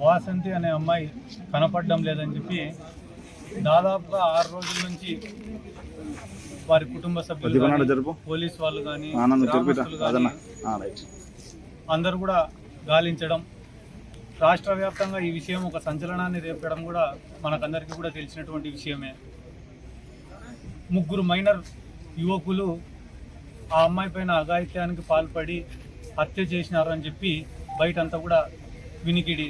వాసంతి అనే అమ్మాయి కనపడడం లేదని చెప్పి దాదాపుగా ఆరు రోజుల నుంచి వారి కుటుంబ సభ్యులు పోలీస్ వాళ్ళు కానీ అందరూ కూడా గాలించడం. రాష్ట్ర వ్యాప్తంగా ఈ విషయం ఒక సంచలనాన్ని రేపడం కూడా మనకందరికీ కూడా తెలిసినటువంటి విషయమే. ముగ్గురు మైనర్ యువకులు ఆ అమ్మాయి పైన అఘాయిత్యానికి పాల్పడి హత్య చేసినారు అని చెప్పి బయటంతా కూడా వినికిడి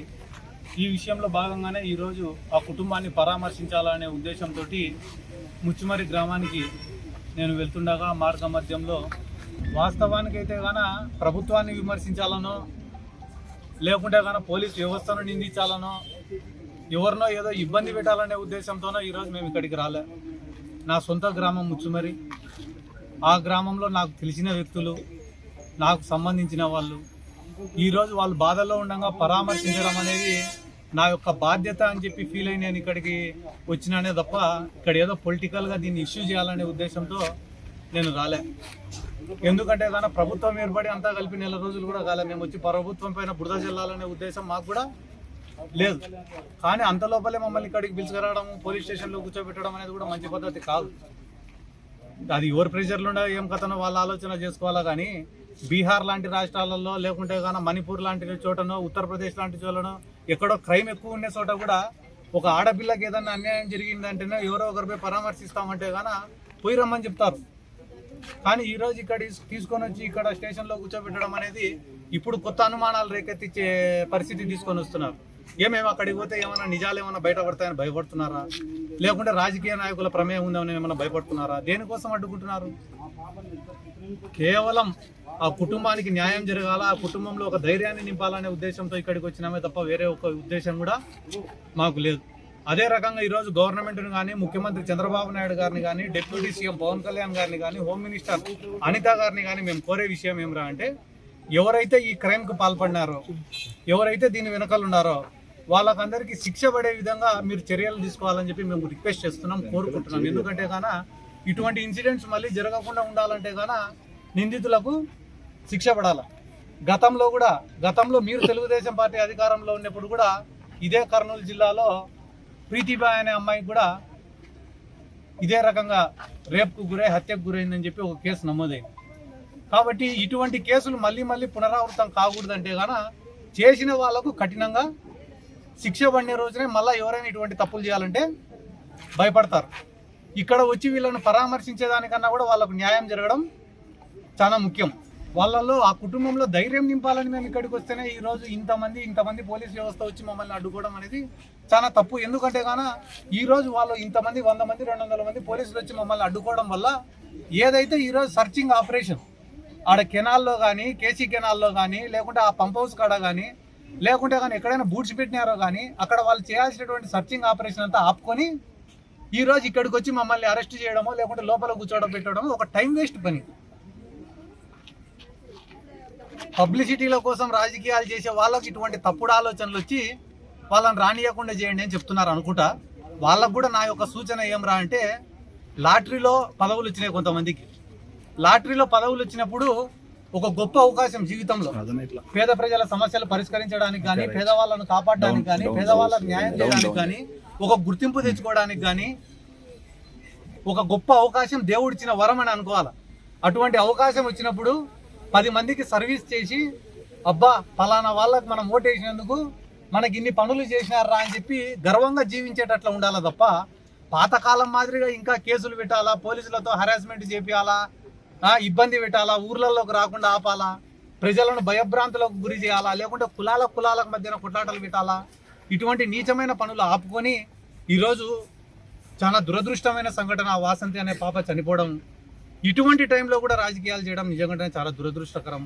ఈ విషయంలో భాగంగానే ఈరోజు ఆ కుటుంబాన్ని పరామర్శించాలనే ఉద్దేశంతో ముచ్చుమరి గ్రామానికి నేను వెళ్తుండగా మార్గ మధ్యంలో వాస్తవానికైతే గాన ప్రభుత్వాన్ని విమర్శించాలనో లేకుంటే గాన పోలీస్ వ్యవస్థను నిందించాలనో ఎవరినో ఏదో ఇబ్బంది పెట్టాలనే ఉద్దేశంతోనో ఈరోజు మేము ఇక్కడికి రాలే. నా సొంత గ్రామం ముచ్చుమరి. ఆ గ్రామంలో నాకు తెలిసిన వ్యక్తులు నాకు సంబంధించిన వాళ్ళు. ఈరోజు వాళ్ళు బాధల్లో ఉండగా పరామర్శించడం అనేది నా యొక్క బాధ్యత అని చెప్పి ఫీల్ అయి నేను ఇక్కడికి వచ్చినానే తప్ప ఇక్కడ ఏదో పొలిటికల్గా దీన్ని ఇష్యూ చేయాలనే ఉద్దేశంతో నేను రాలే. ఎందుకంటే కానీ ప్రభుత్వం ఏర్పడి అంతా కలిపి నెల రోజులు కూడా కాలే. మేము వచ్చి ప్రభుత్వం పైన బురద చెల్లాలనే ఉద్దేశం మాకు కూడా లేదు. కానీ అంత లోపలే మమ్మల్ని ఇక్కడికి పిలుచుకురావడం పోలీస్ స్టేషన్లో కూర్చోబెట్టడం అనేది కూడా మంచి పద్ధతి కాదు. అది ఎవరి ప్రెషర్లు ఉండవు ఏం కథనో వాళ్ళ ఆలోచన చేసుకోవాలా కానీ బీహార్ లాంటి రాష్ట్రాలలో లేకుంటే కానీ మణిపూర్ లాంటి చోటనో ఉత్తరప్రదేశ్ లాంటి చోటనో ఎక్కడో క్రైమ్ ఎక్కువ ఉండే చోట కూడా ఒక ఆడపిల్లకి ఏదన్నా అన్యాయం జరిగిందంటేనే ఎవరో ఒకరిపై పరామర్శిస్తామంటే కానీ పోయి రమ్మని చెప్తారు. కానీ ఈరోజు ఇక్కడ తీసుకొని వచ్చి ఇక్కడ స్టేషన్లో కూర్చోబెట్టడం అనేది ఇప్పుడు కొత్త అనుమానాలు రేకెత్తించే పరిస్థితి తీసుకొని వస్తున్నారు. ఏమేమి అక్కడికి పోతే ఏమైనా నిజాలు ఏమైనా బయటపడతాయని భయపడుతున్నారా? లేకుంటే రాజకీయ నాయకుల ప్రమేయం ఉందని ఏమైనా భయపడుతున్నారా? దేనికోసం అడ్డుకుంటున్నారు? కేవలం ఆ కుటుంబానికి న్యాయం జరగాల ఆ కుటుంబంలో ఒక ధైర్యాన్ని నింపాలనే ఉద్దేశంతో ఇక్కడికి వచ్చినామే తప్ప వేరే ఒక ఉద్దేశం కూడా మాకు లేదు. అదే రకంగా ఈరోజు గవర్నమెంట్ను కానీ ముఖ్యమంత్రి చంద్రబాబు నాయుడు గారిని కానీ డిప్యూటీ సీఎం పవన్ కళ్యాణ్ గారిని కానీ హోమ్ మినిస్టర్ అనిత గారిని కానీ మేము కోరే విషయం ఏమిరా అంటే ఎవరైతే ఈ క్రైమ్కి పాల్పడినారో ఎవరైతే దీని వెనకాల ఉన్నారో వాళ్ళకందరికీ శిక్ష పడే విధంగా మీరు చర్యలు తీసుకోవాలని చెప్పి మేము రిక్వెస్ట్ చేస్తున్నాం కోరుకుంటున్నాం. ఎందుకంటే గాన ఇటువంటి ఇన్సిడెంట్స్ మళ్ళీ జరగకుండా ఉండాలంటే గాన నిందితులకు శిక్ష పడాలి. గతంలో కూడా గతంలో మీరు తెలుగుదేశం పార్టీ అధికారంలో ఉన్నప్పుడు కూడా ఇదే కర్నూలు జిల్లాలో ప్రీతిబాయ్ అనే అమ్మాయికి కూడా ఇదే రకంగా రేప్కు గురై హత్యకు గురైందని చెప్పి ఒక కేసు నమోదైంది. కాబట్టి ఇటువంటి కేసులు మళ్ళీ మళ్ళీ పునరావృతం కాకూడదంటే గాన చేసిన వాళ్ళకు కఠినంగా శిక్ష పడిన రోజునే మళ్ళీ ఎవరైనా ఇటువంటి తప్పులు చేయాలంటే భయపడతారు. ఇక్కడ వచ్చి వీళ్ళని పరామర్శించేదానికన్నా కూడా వాళ్ళకు న్యాయం జరగడం చాలా ముఖ్యం. వాళ్ళల్లో ఆ కుటుంబంలో ధైర్యం నింపాలని మేము ఇక్కడికి వస్తేనే ఈరోజు ఇంతమంది ఇంతమంది పోలీస్ వ్యవస్థ వచ్చి మమ్మల్ని అడ్డుకోవడం అనేది చాలా తప్పు. ఎందుకంటే కాన ఈరోజు వాళ్ళు ఇంతమంది వంద మంది రెండు వందల మంది పోలీసులు వచ్చి మమ్మల్ని అడ్డుకోవడం వల్ల ఏదైతే ఈరోజు సర్చింగ్ ఆపరేషన్ ఆడ కెనాల్లో కానీ కేసీ కెనాల్లో కానీ లేకుంటే ఆ పంప్ హౌస్ కాడ కానీ లేకుంటే కానీ ఎక్కడైనా బూట్స్ పెట్టినారో కానీ అక్కడ వాళ్ళు చేయాల్సినటువంటి సర్చింగ్ ఆపరేషన్ అంతా ఆపుకొని ఈ రోజు ఇక్కడికి వచ్చి మమ్మల్ని అరెస్ట్ చేయడమో లేకుంటే లోపల కూర్చోవడం పెట్టడమో ఒక టైం వేస్ట్ పని. పబ్లిసిటీల కోసం రాజకీయాలు చేసే వాళ్ళకి ఇటువంటి తప్పుడు ఆలోచనలు వచ్చి వాళ్ళని రానియకుండా చేయండి అని చెప్తున్నారు అనుకుంటా. వాళ్ళకు కూడా నా యొక్క సూచన ఏం రా అంటే లాటరీలో పదవులు వచ్చినాయి కొంతమందికి. లాటరీలో పదవులు వచ్చినప్పుడు ఒక గొప్ప అవకాశం జీవితంలో పేద ప్రజల సమస్యలు పరిష్కరించడానికి కానీ పేదవాళ్ళను కాపాడడానికి కానీ పేదవాళ్ళకు న్యాయం చేయడానికి కానీ ఒక గుర్తింపు తెచ్చుకోవడానికి కానీ ఒక గొప్ప అవకాశం దేవుడిచ్చిన వరం అని అనుకోవాలి? అటువంటి అవకాశం వచ్చినప్పుడు పది మందికి సర్వీస్ చేసి అబ్బా ఫలానా వాళ్ళకి మనం ఓటేసినందుకు మనకి ఇన్ని పనులు చేసినారా అని చెప్పి గర్వంగా జీవించేటట్లు ఉండాలి తప్ప పాతకాలం మాదిరిగా ఇంకా కేసులు పెట్టాలా పోలీసులతో హరాస్మెంట్ చేపియాలా ఇబ్బంది పెట్టాలా? ఊర్లలోకి రాకుండా ఆపాలా? ప్రజలను భయభ్రాంతులకు గురి చేయాలా? లేకుంటే కులాల కులాలకు మధ్యన కొట్లాటలు పెట్టాలా? ఇటువంటి నీచమైన పనులు ఆపుకొని ఈరోజు చాలా దురదృష్టమైన సంఘటన ఆ వాసంతి అనే పాప చనిపోవడం ఇటువంటి టైంలో కూడా రాజకీయాలు చేయడం నిజంగానే చాలా దురదృష్టకరం.